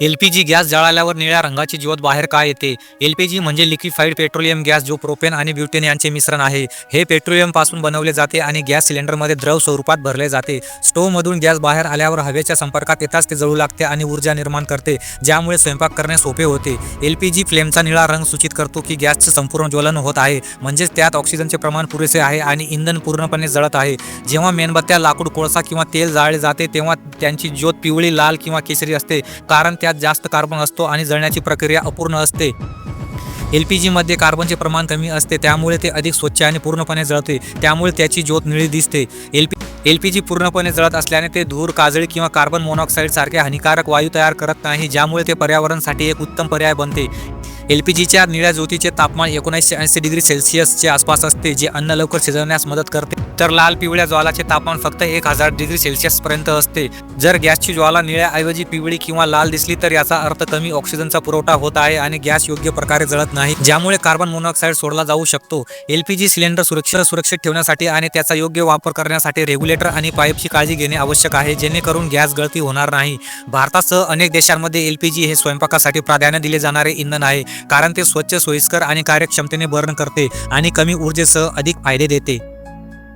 LPG gas जळाल्यावर निळ्या रंगाची ज्योत बाहेर का येते? एलपीजी म्हणजे लिक्विफाईड पेट्रोलियम गॅस जो प्रोपेन आणि ब्युटेन यांचे मिश्रण आहे. हे पेट्रोलियमपासून बनवले जाते आणि गॅस सिलेंडरमध्ये द्रव स्वरूपात भरले जाते. स्टोव्हमधून गॅस बाहेर आल्यावर हवेच्या संपर्कात येताच ते जळू लागते आणि ऊर्जा निर्माण करते ज्यामुळे स्वयंपाक करणे सोपे होते. एलपीजी फ्लेमचा निळा रंग सूचित करतो की गॅसचे संपूर्ण ज्वलन होत आहे म्हणजेच त्यात ऑक्सिजनचे प्रमाण पुरेसे आहे आणि इंधन पूर्णपणे जळत आहे. जेव्हा मेणबत्त्या लाकूड कोळसा किंवा तेल जाळले जाते तेव्हा त्यांची ज्योत पिवळी लाल किंवा केसरी असते कारण त्या त्यात जास्त कार्बन असतो आणि जळण्याची प्रक्रिया अपूर्ण असते. एल पी जीमध्ये कार्बनचे प्रमाण कमी असते त्यामुळे ते अधिक स्वच्छ आणि पूर्णपणे जळते. त्यामुळे त्याची ज्योत निळी दिसते. L P L P G पूर्णपणे जळत असल्याने ते धूर काजळी किंवा कार्बन मोनॉक्साईड सारखे हानिकारक वायू तयार करत नाही ज्यामुळे ते पर्यावरणासाठी एक उत्तम पर्याय बनते. एल पी जीच्या निळ्या ज्योतीचे तापमान एकोणीसशे ऐंशी डिग्री सेल्सिअसच्या आसपास असते जे अन्न लवकर शिजवण्यास मदत करते. तर लाल पिवळ्या ज्वालाचे तापमान फक्त एक हजार डिग्री सेल्सिअस पर्यंत असते. जर गॅसची ज्वाला निळ्याऐवजी पिवळी किंवा लाल दिसली तर याचा अर्थ कमी ऑक्सिजनचा पुरवठा होत आहे आणि गॅस योग्य प्रकारे जळत नाही ज्यामुळे कार्बन मोनॉक्साईड सोडला जाऊ शकतो. एल पी जी सिलेंडर सुरक्षित सुरक्षित ठेवण्यासाठी आणि त्याचा योग्य वापर करण्यासाठी रेग्युलेटर आणि पाईपची काळजी घेणे आवश्यक आहे जेणेकरून गॅस गळती होणार नाही. भारतासह अनेक देशांमध्ये एल पी जी हे स्वयंपाकासाठी प्राधान्य दिले जाणारे इंधन आहे. कारण ते स्वच्छ सोयीस्कर आणि कार्यक्षमतेने बर्न करते आणि कमी ऊर्जेसह अधिक फायदे देते.